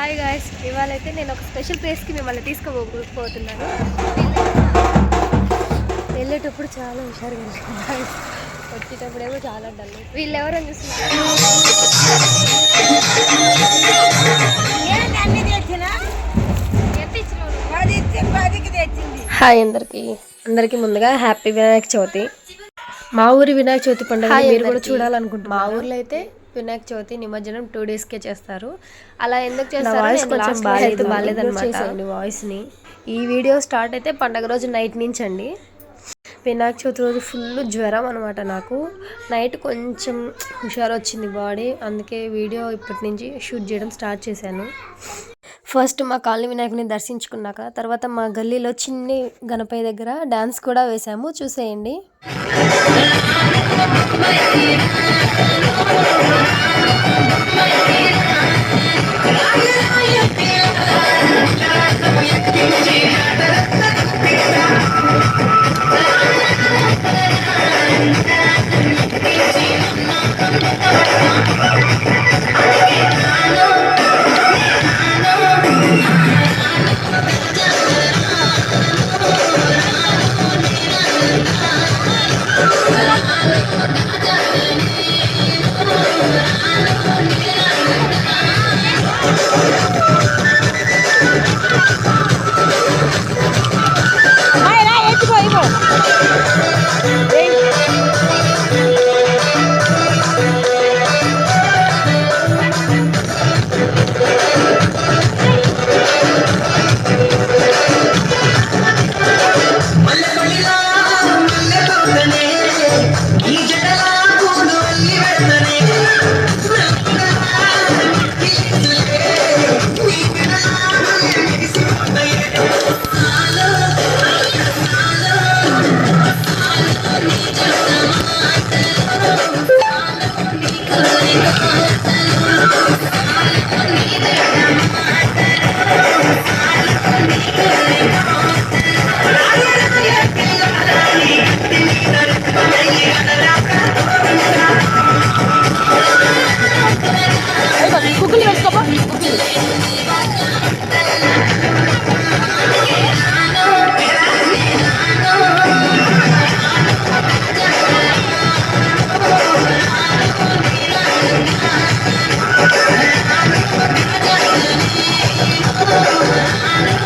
Hi guys ఇవాళ అయితే నేను ఒక స్పెషల్ ప్లేస్కి మిమ్మల్ని తీసుకోబోతున్నాను వెళ్ళేటప్పుడు చాలా హుషారుగా వెళ్ళాను guys. వచ్చేటప్పుడేమో చాలా డల్ వీళ్ళు. ఎవరని చూస్తున్నారు హాయ్ అందరికి. అందరికి ముందుగా హ్యాపీ వినాయక చవితి మా ఊరి వినాయక చవితి పండుగ మీరు కూడా అందరికీ. చూడాలనుకుంటున్నారు? మా ఊర్లో అయితే వినాయక చవితి నిమజ్జనం టూ డేస్ కే చేస్తారు. అలా ఎందుకు చేస్తారో కొంచెం బాగాలేదు బాగాలేదన్నమాట చేసేయండి వాయిస్ని. ఈ వీడియో స్టార్ట్ అయితే పండగ రోజు నైట్ నుంచి అండి వినాయక చవితి రోజు ఫుల్ జ్వరం అనమాట నాకు. నైట్ కొంచెం హుషారు వచ్చింది బాడీ. అందుకే వీడియో ఇప్పటి నుంచి షూట్ చేయడం స్టార్ట్ చేశాను. ఫస్ట్ మా కాలనీ వినాయకుని దర్శించుకున్నాక తర్వాత మా గల్లీలో చిన్ని గణపయ్య దగ్గర డాన్స్ కూడా వేసాము చూసేయండి. Thank you.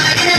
ఆడిన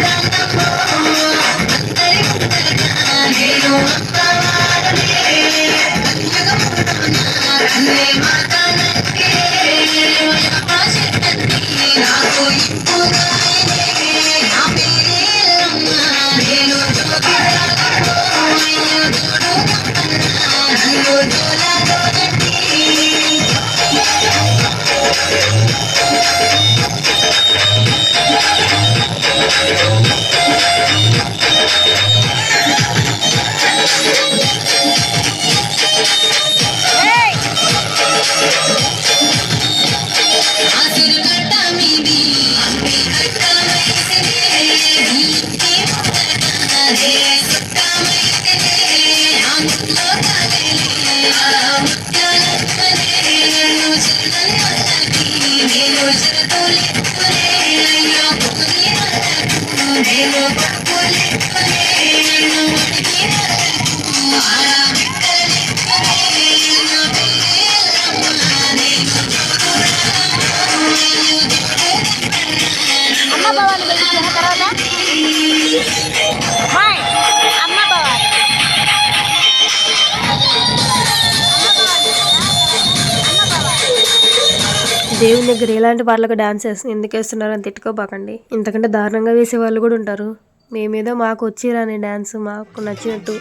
దేవుని దగ్గర ఎలాంటి పాటలకు డాన్స్ వేస్తుంది ఎందుకు వేస్తున్నారు అని తిట్టుకోబాకండి. ఇంతకంటే దారుణంగా వేసే వాళ్ళు కూడా ఉంటారు. మేమేదో మాకు వచ్చిరాని డాన్స్ మాకు నచ్చినట్టు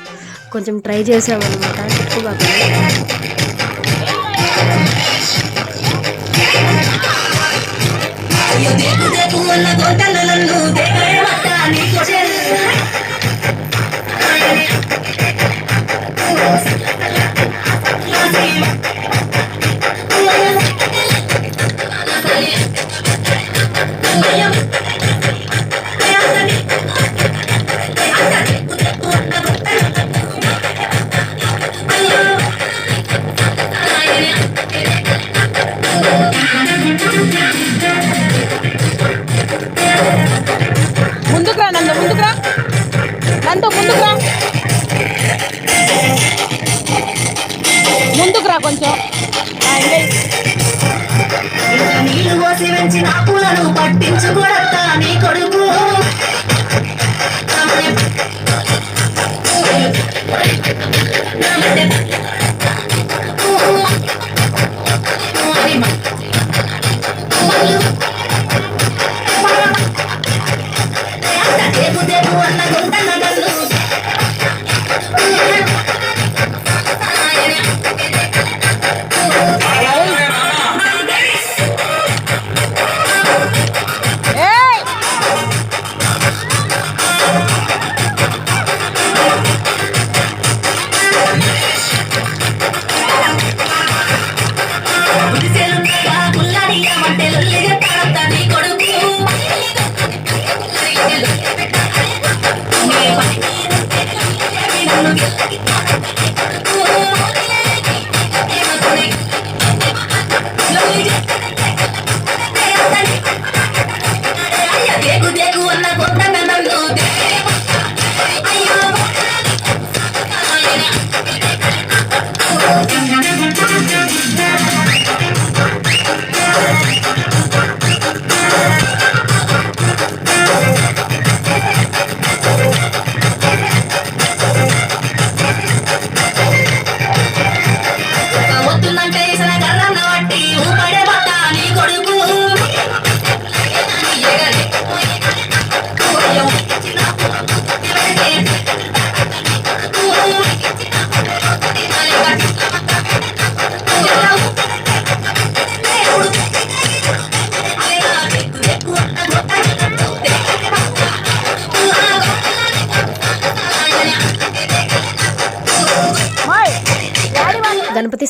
కొంచెం ట్రై చేసామన్నమాట. తిట్టుకోబాకండి. అయ్యో దేకు నన్ను ముందుకురా నీకు చెల్లు. ముందుకు రా. నందు ముందుకు రా. ముందుకు రా కొంచెం. ఇంకా నీళ్ళు పోసి పూలను పట్టించుకోడత్తా నీ కొడుకు.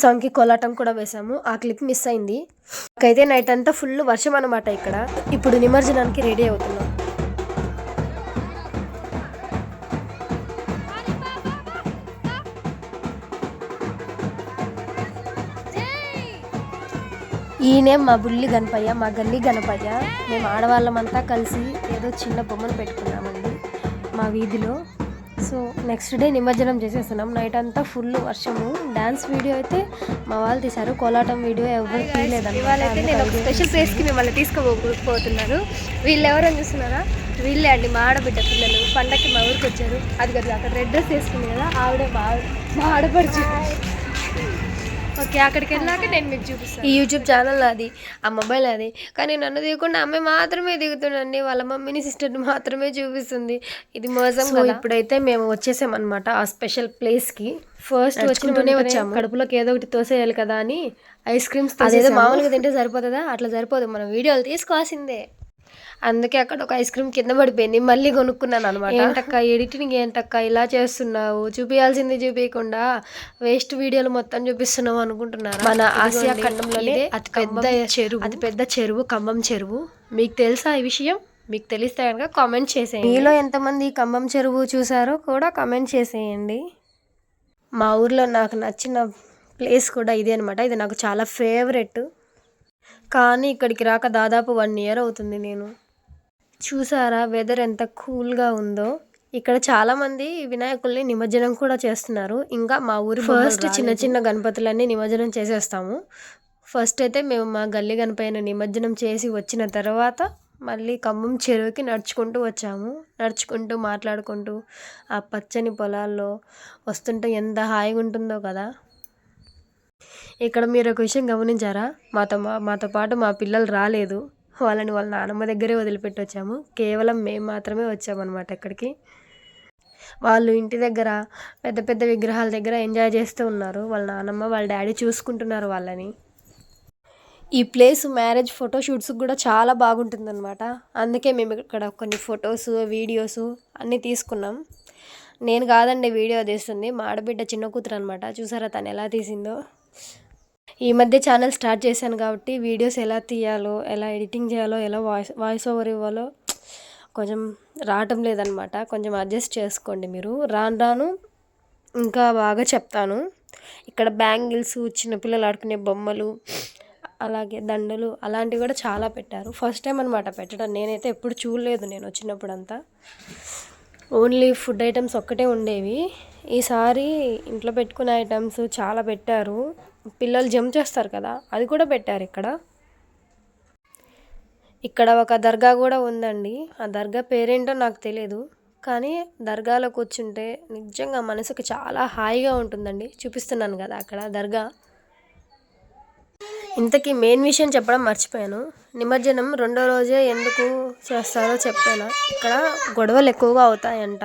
సాంగ్కి కోలాటం కూడా వేసాము ఆ క్లిప్ మిస్ అయింది. అయితే నైట్ అంతా ఫుల్ వర్షం అనమాట ఇక్కడ. ఇప్పుడు నిమజ్జనానికి రెడీ అవుతున్నాం. ఈయనే మా బుల్లి గణపయ్య మా గల్లి గణపయ్య. మేము ఆడవాళ్ళమంతా కలిసి ఏదో చిన్న బొమ్మను పెట్టుకున్నామండి మా వీధిలో. సో నెక్స్ట్ డే నిమజ్జనం చేసేస్తున్నాం. నైట్ అంతా ఫుల్ వర్షము. డాన్స్ వీడియో అయితే మా వాళ్ళు తీశారు. కోలాటం వీడియో ఎవరు ఇవాళ అయితే నేను ఒక స్పెషల్ ప్లేస్కి మిమ్మల్ని తీసుకోబోతున్నాను వీళ్ళు ఎవరని చూస్తున్నారా? వీళ్ళే అండి మా ఆడబిడ్డ పిల్లలు. పండక్కి మా ఊరికి వచ్చారు. అది కదా అక్కడ రెడ్ డ్రెస్ వేసుకుంది కదా ఆవిడే మా మా ఆడపడుచు. ఓకే అక్కడికి వెళ్ళాక నేను మీకు చూపిస్తాను. ఈ యూట్యూబ్ ఛానల్ నాది ఆ మొబైల్ అది. కానీ నన్ను దిగకుండా అమ్మాయి మాత్రమే దిగుతుందండి. వాళ్ళ మమ్మీని సిస్టర్ని మాత్రమే చూపిస్తుంది. ఇది మోసం ఇప్పుడైతే మేము వచ్చేసామన్నమాట ఆ స్పెషల్ ప్లేస్కి ఫస్ట్ వచ్చిననే వచ్చాము. కడుపులోకి ఏదో ఒకటి తోసేయాలి కదా అని ఐస్ క్రీమ్స్ అదేదో మామూలుగా తింటే సరిపోతుందా? అట్లా సరిపోదు. మనం వీడియోలు తీసుకోవాల్సిందే. అందుకే అక్కడ ఒక ఐస్ క్రీమ్ కింద పడిపోయింది. మళ్ళీ కొనుక్కున్నాను అనమాట ఏంటక్క ఎడిటింగ్ ఏంటక్క ఇలా చేస్తున్నావు? చూపించాల్సింది చూపించకుండా వేస్ట్ వీడియోలు మొత్తం చూపిస్తున్నావు అనుకుంటున్నారు? మన ఆసియా ఖండంలోనే అతి పెద్ద చెరువు. అతి పెద్ద చెరువు ఖమ్మం చెరువు. మీకు తెలుసా ఈ విషయం? మీకు తెలిస్తే కనుక కామెంట్ చేసేయండి. మీలో ఎంతమంది ఖమ్మం చెరువు చూసారో కూడా కామెంట్ చేసేయండి. మా ఊర్లో నాకు నచ్చిన ప్లేస్ కూడా ఇదే అనమాట ఇది నాకు చాలా ఫేవరెట్ కానీ ఇక్కడికి రాక దాదాపు వన్ ఇయర్ అవుతుంది నేను. చూసారా వెదర్ ఎంత కూల్గా ఉందో? ఇక్కడ చాలా మంది వినాయకుల్ని నిమజ్జనం కూడా చేస్తున్నారు. ఇంకా మా ఊరి ఫస్ట్ చిన్న చిన్న గణపతులన్నీ నిమజ్జనం చేసేస్తాము. ఫస్ట్ అయితే మేము మా గల్లీ గణపైన నిమజ్జనం చేసి వచ్చిన తర్వాత మళ్ళీ ఖమ్మం చెరువుకి నడుచుకుంటూ వచ్చాము. నడుచుకుంటూ మాట్లాడుకుంటూ ఆ పచ్చని పొలాల్లో వస్తుంటే ఎంత హాయిగా ఉంటుందో కదా. ఇక్కడ మీరు ఒక విషయం గమనించారా? మాతో మా- మాతో పాటు మా పిల్లలు రాలేదు. వాళ్ళని వాళ్ళ నాన్నమ్మ దగ్గరే వదిలిపెట్టి వచ్చాము కేవలం మేము మాత్రమే వచ్చామన్నమాట ఇక్కడికి వాళ్ళు ఇంటి దగ్గర పెద్ద పెద్ద విగ్రహాల దగ్గర ఎంజాయ్ చేస్తూ ఉన్నారు. వాళ్ళ నాన్నమ్మ వాళ్ళ డాడీ చూసుకుంటున్నారు వాళ్ళని. ఈ ప్లేస్ మ్యారేజ్ ఫోటోషూట్స్కి కూడా చాలా బాగుంటుందన్నమాట. అందుకే మేము ఇక్కడ కొన్ని ఫొటోస్ వీడియోస్ అన్నీ తీసుకున్నాం. నేను కాదండి వీడియో తీస్తుంది. మా ఆడబిడ్డ చిన్న కూతురు అనమాట చూసారా తను ఎలా తీసిందో? ఈ మధ్య ఛానల్ స్టార్ట్ చేశాను కాబట్టి వీడియోస్ ఎలా తీయాలో ఎలా ఎడిటింగ్ చేయాలో ఎలా వాయిస్ వాయిస్ ఓవర్ ఇవ్వాలో కొంచెం రావటం లేదనమాట. కొంచెం అడ్జస్ట్ చేసుకోండి మీరు. రాను రాను ఇంకా బాగా చెప్తాను. ఇక్కడ బ్యాంగిల్స్ చిన్నపిల్లలు ఆడుకునే బొమ్మలు అలాగే దండలు అలాంటివి కూడా చాలా పెట్టారు. ఫస్ట్ టైం అనమాట పెట్టడం. నేనైతే ఎప్పుడు చూడలేదు నేను వచ్చినప్పుడంతా ఓన్లీ ఫుడ్ ఐటమ్స్ ఒక్కటే ఉండేవి. ఈసారి ఇంట్లో పెట్టుకునే ఐటమ్స్ చాలా పెట్టారు. పిల్లలు జంప్ చేస్తారు కదా అది కూడా పెట్టారు ఇక్కడ. ఇక్కడ ఒక దర్గా కూడా ఉందండి. ఆ దర్గా పేరేంటో నాకు తెలియదు కానీ దర్గాలో కూర్చుంటే నిజంగా మనసుకు చాలా హాయిగా ఉంటుందండి. చూపిస్తున్నాను కదా అక్కడ దర్గా. ఇంతకీ మెయిన్ విషయం చెప్పడం మర్చిపోయాను. నిమజ్జనం రెండో రోజే ఎందుకు చేస్తారో చెప్పాను. ఇక్కడ గొడవలు ఎక్కువగా అవుతాయంట.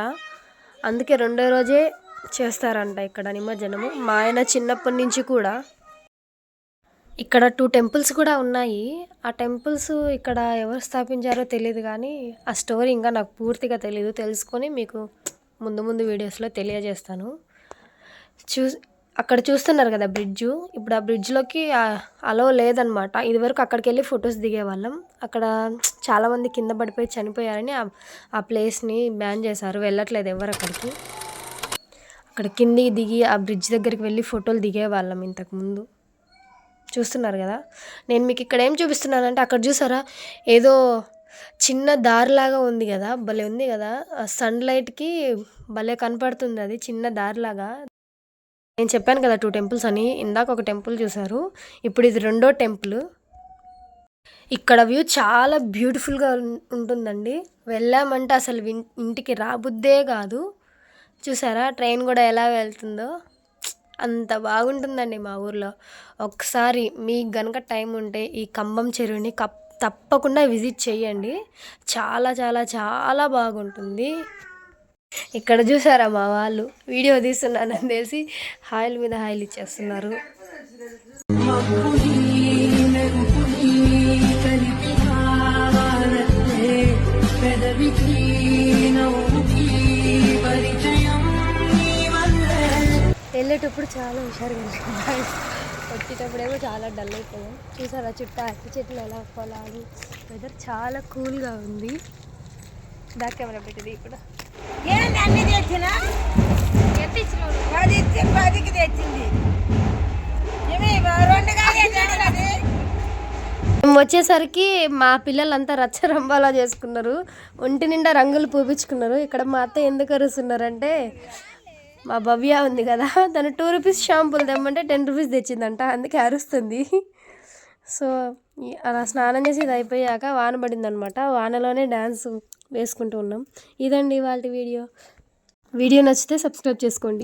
అందుకే రెండో రోజే చేస్తారంట ఇక్కడ నిమజ్జనము. మా ఆయన చిన్నప్పటి నుంచి కూడా ఇక్కడ టూ టెంపుల్స్ కూడా ఉన్నాయి. ఆ టెంపుల్స్ ఇక్కడ ఎవరు స్థాపించారో తెలియదు కానీ ఆ స్టోరీ ఇంకా నాకు పూర్తిగా తెలియదు తెలుసుకొని మీకు ముందు ముందు వీడియోస్లో తెలియజేస్తాను. చూ అక్కడ చూస్తున్నారు కదా బ్రిడ్జు? ఇప్పుడు ఆ బ్రిడ్జ్లోకి అలో లేదనమాట. ఇదివరకు అక్కడికి వెళ్ళి ఫొటోస్ దిగేవాళ్ళం. అక్కడ చాలామంది కింద పడిపోయి చనిపోయారని ఆ- ఆ ప్లేస్ని బ్యాన్ చేశారు. వెళ్ళట్లేదు ఎవరు అక్కడికి. అక్కడ కిందికి దిగి ఆ బ్రిడ్జ్ దగ్గరికి వెళ్ళి ఫోటోలు దిగేవాళ్ళం ఇంతకుముందు చూస్తున్నారు కదా? నేను మీకు ఇక్కడ ఏం చూపిస్తున్నానంటే అక్కడ చూసారా? ఏదో చిన్న దారిలాగా ఉంది కదా? భలే ఉంది కదా? సన్లైట్కి భలే కనపడుతుంది అది చిన్న దారిలాగా. నేను చెప్పాను కదా టూ టెంపుల్స్ అని ఇందాక ఒక టెంపుల్ చూశారు. ఇప్పుడు ఇది రెండో టెంపుల్. ఇక్కడ వ్యూ చాలా బ్యూటిఫుల్గా ఉంటుందండి. వెళ్ళామంటే అసలు ఇంటికి రాబుద్దే కాదు. చూసారా? ట్రైన్ కూడా ఎలా వెళ్తుందో? అంత బాగుంటుందండి మా ఊర్లో. ఒకసారి మీకు గనక టైం ఉంటే ఈ కంబం చెరువుని కప్ తప్పకుండా విజిట్ చేయండి. చాలా చాలా చాలా బాగుంటుంది. ఇక్కడ చూసారా మా వాళ్ళు? వీడియో తీస్తున్నానని తెలిసి హాయిల్ మీద హాయిల్ ఇచ్చేస్తున్నారు. వెళ్ళేటప్పుడు చాలా హుషారుగా వెళ్ళాం వచ్చేటప్పుడేమో చాలా డల్ అయిపోయాం. చూసారా చుట్టూ అరటి చెట్లు ఎలా పొలాలు? వెదర్ చాలా కూల్గా ఉంది. దా కెమెరా పెట్టింది ఇప్పుడు ఏంటి అన్ని తెచ్చినా? పది ఇచ్చి పదికి తెచ్చింది. రెండు మేము వచ్చేసరికి మా పిల్లలంతా రచ్చరంబాలా చేసుకున్నారు. ఒంటి నిండా రంగులు పూపించుకున్నారు. ఇక్కడ మా అత్త ఎందుకు అరుస్తున్నారంటే మా భవ్య ఉంది కదా తను టూ రూపీస్ షాంపూలు తెమ్మంటే టెన్ రూపీస్ తెచ్చిందంట అందుకే అరుస్తుంది. సో అలా స్నానం చేసి ఇది అయిపోయాక వాన పడింది అనమాట వానలోనే డ్యాన్స్ వేసుకుంటూ ఉన్నాం. ఇదండి వాళ్ళ వీడియో. వీడియో నచ్చితే సబ్స్క్రైబ్ చేసుకోండి.